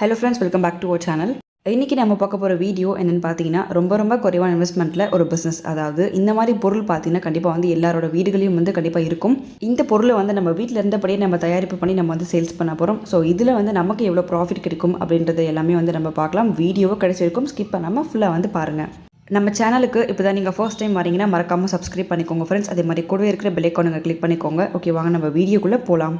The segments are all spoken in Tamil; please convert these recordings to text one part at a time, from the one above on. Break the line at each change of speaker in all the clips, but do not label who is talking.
Hello friends welcome back to our channel இன்றைக்கி நம்ம பார்க்க போகிற வீடியோ என்னென்னு பார்த்தீங்கன்னா ரொம்ப ரொம்ப குறைவான இன்வெஸ்ட்மெண்ட்டில் ஒரு பிஸ்னஸ் அதாவது இந்த மாதிரி பொருள் பார்த்தீங்கன்னா கண்டிப்பாக வந்து எல்லாரோட வீடுகளையும் வந்து கண்டிப்பாக இருக்கும். இந்த பொருளை வந்து நம்ம வீட்டில் இருந்தபடியே நம்ம தயாரிப்பு பண்ணி நம்ம வந்து சேல்ஸ் பண்ண போகிறோம் ஸோ இதில் வந்து நமக்கு எவ்வளோ ப்ராஃபிட் கிடைக்கும் அப்படின்றது எல்லாமே வந்து நம்ம பார்க்கலாம். வீடியோவை கிடைச்சிருக்கும் ஸ்கிப் பண்ணாமல் ஃபுல்லாக வந்து பாருங்கள் நம்ம சேனலுக்கு இப்போ தான் நீங்கள் ஃபர்ஸ்ட் டைம் வரீங்கன்னா மறக்காமல் சப்ஸ்கிரைப் பண்ணிக்கோங்க ஃப்ரெண்ட்ஸ் அதே மாதிரி கூடவே இருக்கிற பெல்லைக்கானுங்க கிளிக் பண்ணிக்கோங்க. ஓகே வாங்க நம்ம வீடியோக்குள்ளே போகலாம்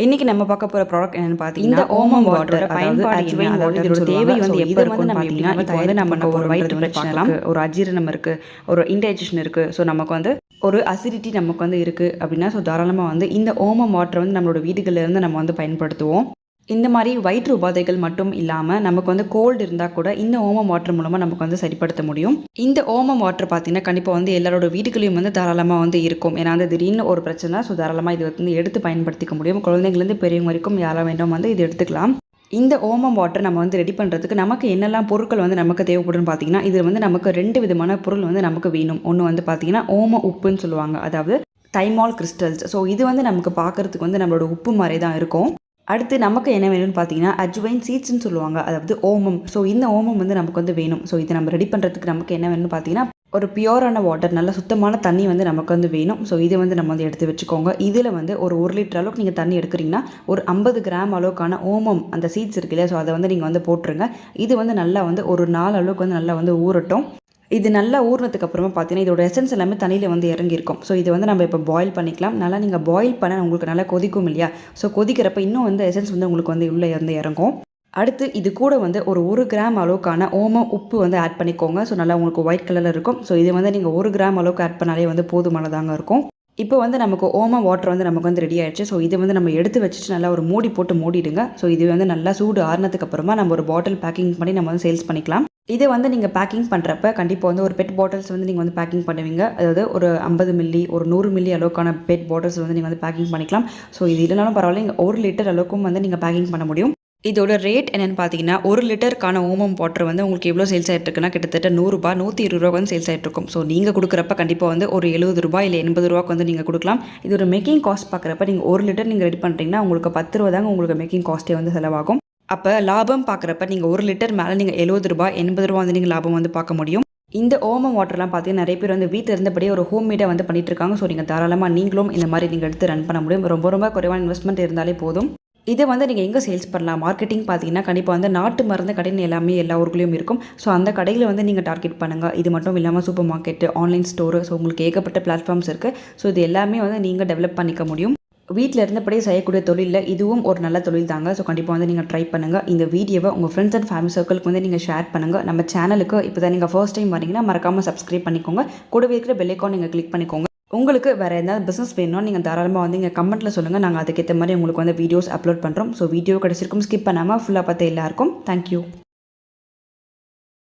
இன்னைக்கு நம்ம பார்க்க போற ப்ராடக்ட் என்னன்னு பார்த்தீங்கன்னா இந்த ஓமம் வாட்டர் பயன்பாடு என்ன? இதோட தேவை வந்து எப்போ வந்து நம்ம எப்படின்னா இப்போ வந்து நம்ம ஒரு வயிற்று இருக்கு ஒரு அஜீரணம் இருக்கு ஒரு இன்டைஜஷன் இருக்கு. ஸோ நமக்கு வந்து ஒரு அசிடிட்டி நமக்கு வந்து இருக்கு அப்படின்னா ஸோ தாராளமாக வந்து இந்த ஓமம் வாட்டர் வந்து நம்மளோட வீடுகள்ல இருந்து நம்ம வந்து பயன்படுத்துவோம். இந்த மாதிரி வயிற்று உபாதைகள் மட்டும் இல்லாமல் நமக்கு வந்து கோல்டு இருந்தால் கூட இந்த ஓமம் வாட்டர் மூலமாக நமக்கு வந்து சரிப்படுத்த முடியும். இந்த ஓமம் வாட்டர் பார்த்தீங்கன்னா கண்டிப்பாக வந்து எல்லாரோட வீடுகளையும் வந்து தாராளமாக வந்து இருக்கும். ஏன்னா வந்து திடீர்னு ஒரு பிரச்சனை ஸோ தாராளமாக இது வந்து எடுத்து பயன்படுத்திக்க முடியும். குழந்தைங்கலேருந்து பெரியவங்க வரைக்கும் யாராக வேண்டும் வந்து இது எடுத்துக்கலாம். இந்த ஓமம் வாட்டர் நம்ம வந்து ரெடி பண்ணுறதுக்கு நமக்கு என்னெல்லாம் பொருட்கள் வந்து நமக்கு தேவைப்படும்னு பார்த்தீங்கன்னா இது வந்து நமக்கு ரெண்டு விதமான பொருள் வந்து நமக்கு வேணும். ஒன்று வந்து பார்த்தீங்கன்னா ஓம உப்புன்னு சொல்லுவாங்க. அதாவது தைமால் கிறிஸ்டல்ஸ் ஸோ இது வந்து நமக்கு பார்க்குறதுக்கு வந்து நம்மளோட உப்பு மாதிரி தான் இருக்கும். அடுத்து நமக்கு என்ன வேணும்னு பார்த்தீங்கன்னா அஜ்வைன் சீட்ஸ்னு சொல்லுவாங்க. அதாவது ஓமம். ஸோ இந்த ஓமம் வந்து நமக்கு வந்து வேணும். ஸோ இதை நம்ம ரெடி பண்ணுறதுக்கு நமக்கு என்ன வேணும்னு பார்த்தீங்கன்னா ஒரு பியூரான வாட்டர் நல்ல சுத்தமான தண்ணி வந்து நமக்கு வந்து வேணும். ஸோ இது வந்து நம்ம வந்து எடுத்து வச்சுக்கோங்க. இதில் வந்து ஒரு ஒரு லிட்டர் அளவுக்கு நீங்கள் தண்ணி எடுக்கிறீங்கன்னா ஒரு ஐம்பது கிராம் அளவுக்கான ஓமம் அந்த சீட்ஸ் இருக்கு இல்லையா? ஸோ அதை வந்து நீங்கள் வந்து போட்டுருங்க. இது வந்து நல்லா வந்து ஒரு நாலு அளவுக்கு வந்து நல்லா வந்து ஊறட்டும். இது நல்லா ஊறினதுக்கு அப்புறமா பார்த்தீங்கன்னா இதோட எசன்ஸ் எல்லாமே தண்ணியில் வந்து இறங்கியிருக்கும். ஸோ இது வந்து நம்ம இப்போ பாயில் பண்ணிக்கலாம். நல்லா நீங்கள் பாயில் பண்ண உங்களுக்கு நல்லா கொதிக்கும் இல்லையா? ஸோ கொதிக்கிறப்ப இன்னும் வந்து எசன்ஸ் வந்து உங்களுக்கு வந்து உள்ளே இருந்து இறங்கும். அடுத்து இது கூட வந்து ஒரு ஒரு கிராம் அளவுக்கான ஓமம் உப்பு வந்து ஆட் பண்ணிக்கோங்க. ஸோ நல்லா உங்களுக்கு ஒயிட் கலரில் இருக்கும். ஸோ இது வந்து நீங்கள் ஒரு கிராம் அளவுக்கு ஆட் பண்ணாலே வந்து போதுமானதாங்க இருக்கும். இப்போ வந்து நமக்கு ஓம வாட்டர் வந்து நமக்கு வந்து ரெடி ஆயிடுச்சு. ஸோ இது வந்து நம்ம எடுத்து வச்சுட்டு நல்லா ஒரு மூடி போட்டு மூடிடுங்க. ஸோ இது வந்து நல்லா சூடு ஆறுனதுக்கு அப்புறமா நம்ம ஒரு பாட்டில் பேக்கிங் பண்ணி நம்ம வந்து சேல்ஸ் பண்ணிக்கலாம். இதை வந்து நீங்கள் பேக்கிங் பண்ணுறப்ப கண்டிப்பாக வந்து ஒரு பெட் பாட்டில்ஸ் வந்து நீங்கள் வந்து பேக்கிங் பண்ணுவீங்க. அதாவது ஒரு ஐம்பது மில்லி ஒரு நூறு மில்லி அளவுக்கான பெட் பாட்டில்ஸ் வந்து நீங்கள் வந்து பேக்கிங் பண்ணிக்கலாம். ஸோ இது இல்லைனாலும் பரவாயில்ல. நீங்கள் ஒரு லிட்டர் அளவுக்கும் வந்து நீங்கள் பேக்கிங் பண்ண முடியும். இதோட ரேட் என்னென்னு பார்த்தீங்கன்னா ஒரு லிட்டருக்கான ஓமம் வாட்டர் வந்து உங்களுக்கு எவ்வளோ சேல்ஸ் ஆகிட்டுருக்குன்னா கிட்டத்தட்ட நூறுரூபா நூற்றி இருபது ரூபா வந்து சேல்ஸ் ஆகிட்டுருக்கும் ஸோ நீங்கள் கொடுக்குறப்ப கண்டிப்பாக வந்து ஒரு எழுபது ரூபாய் இல்லை எண்பது ரூபாய்க்கு வந்து நீங்கள் கொடுக்கலாம். இதோட மேக்கிங் காஸ்ட் பார்க்குறப்ப நீங்கள் ஒரு லிட்டர் நீங்கள் ரெடி பண்ணுறீங்கன்னா உங்களுக்கு பத்து ரூபா தாங்க உங்களுக்கு மேக்கிங் காஸ்ட்டே வந்து செலவாகும். அப்போ லாபம் பார்க்குறப்ப நீங்கள் ஒரு லிட்டர் மேலே நீங்கள் எழுபது ரூபாய் எண்பது ரூபா வந்து நீங்கள் லாபம் வந்து பார்க்க முடியும். இந்த ஓமம் வாட்டர்லாம் பார்த்தீங்கன்னா நிறைய பேர் வந்து வீட்டில் இருந்தபடியே ஒரு ஹோம் மேடாக வந்து பண்ணிட்டு இருக்காங்க. ஸோ நீங்கள் தாராளமாக நீங்களும் இந்த மாதிரி நீங்கள் எடுத்து ரன் பண்ண முடியும். ரொம்ப ரொம்ப குறைவான இன்வெஸ்ட்மெண்ட் இருந்தாலே போதும். இதை வந்து நீங்கள் எங்கே சேல்ஸ் பண்ணலாம்? மார்க்கெட்டிங் பார்த்தீங்கன்னா கண்டிப்பாக வந்து நாட்டு மருந்து கடைன்னு எல்லாமே எல்லா ஊருக்குள்ளேயும் இருக்கும். ஸோ அந்த கடையில் வந்து நீங்கள் டார்கெட் பண்ணுங்கள் இது மட்டும் இல்லாமல் super market online store so உங்களுக்கு ஏகப்பட்ட பிளாட்ஃபார்ம்ஸ் இருக்குது ஸோ இது எல்லாமே வந்து நீங்கள் டெவலப் பண்ணிக்க முடியும். வீட்டில் இருந்தபடியே செய்யக்கூடிய தொழிலில் இதுவும் ஒரு நல்ல தொழில் தாங்க. ஸோ கண்டிப்பாக வந்து நீங்கள் ட்ரை பண்ணுங்கள் இந்த வீடியோவை உங்கள் ஃப்ரெண்ட்ஸ் அண்ட் ஃபேமிலி சர்க்கிளுக்கு வந்து நீங்கள் ஷேர் பண்ணுங்கள் நம்ம சேனலுக்கு இப்போ தான் நீங்கள் ஃபர்ஸ்ட் டைம் வரீங்கன்னா மறக்காமல் சப்ஸ்கிரைப் பண்ணிக்கோங்க. கூடவே இருக்கிற பெல்லைக்கான் நீங்கள் கிளிக் பண்ணிக்கோங்க. உங்களுக்கு வேறு எதாவது பிஸ்னஸ் வேணும்னா நீங்கள் தாராளமாக வந்து இங்கே கமெண்ட்டில் சொல்லுங்கள் நாங்கள் அதுக்கேற்ற மாதிரி உங்களுக்கு வந்து வீடியோஸ் அப்லோட் பண்ணுறோம் ஸோ வீடியோ கிடச்சிருக்கும். ஸ்கிப் பண்ணாமல் ஃபுல்லாக பார்த்து எல்லாருக்கும் தேங்க்யூ